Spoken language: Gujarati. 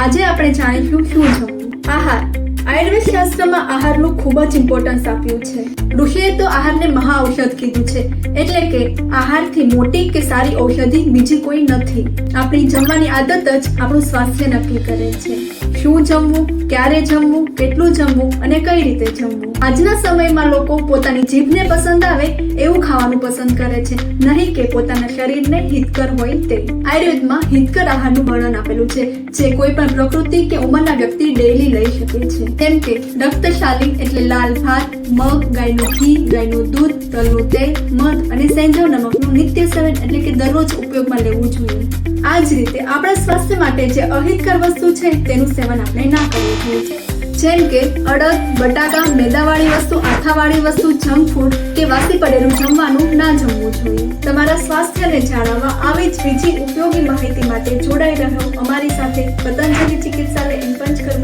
આજે આપણે જાણીશું શું જમવું આહાર. આયુર્વેદ શાસ્ત્રમાં આહારનું ખૂબ જ ઇમ્પોર્ટન્સ આપ્યું છે. ઋષિએ તો આહારને મહા ઔષધ કીધું છે, એટલે કે આહારથી મોટી કે સારી ઔષધિ બીજી કોઈ નથી. આપણી જમવાની આદત જ આપણું સ્વાસ્થ્ય નક્કી કરે છે. શું જમવું, ક્યારે જમવું, કેટલું જમવું અને કઈ રીતે જમવું. આજના સમયમાં લોકો પોતાની જીભને પસંદ આવે એવું ખાવાનું પસંદ કરે છે. નહીં કે પોતાના શરીરને હિતકર હોય તે. આયુર્વેદમાં હિતકર આહારનું વર્ણન આપેલું છે, જે કોઈ પણ પ્રકૃતિ કે ઉંમરના વ્યક્તિ ડેઈલી લઈ શકે છે. જેમ કે રક્તશાલી એટલે લાલ ભાત, મગ, ગાયનું ઘી, ગાયનું દૂધ, તલનું તેલ, મધ અને સેંધવ નમકનું નિત્ય સેવન એટલે કે દરરોજ ઉપયોગમાં લેવું જોઈએ. આ જ રીતે આપણા સ્વાસ્થ્ય માટે જે અહિતકર વસ્તુ છે, તેનું સેવન આપણે ના કરવું જોઈએ. જેમ કે અડદ, બટાકા, મેદાવાળી વસ્તુ, આથાવાળી વસ્તુ જંક ફૂડ કે વાસી પડેલું જમવાનું ના જમવું જોઈએ. તમારા સ્વાસ્થ્યને જાળવવા આવી જ બીજી ઉપયોગી માહિતી માટે જોડાઈ રહો અમારી સાથે પતંજલિ ચિકિત્સાલય ઇન પંચમહાલ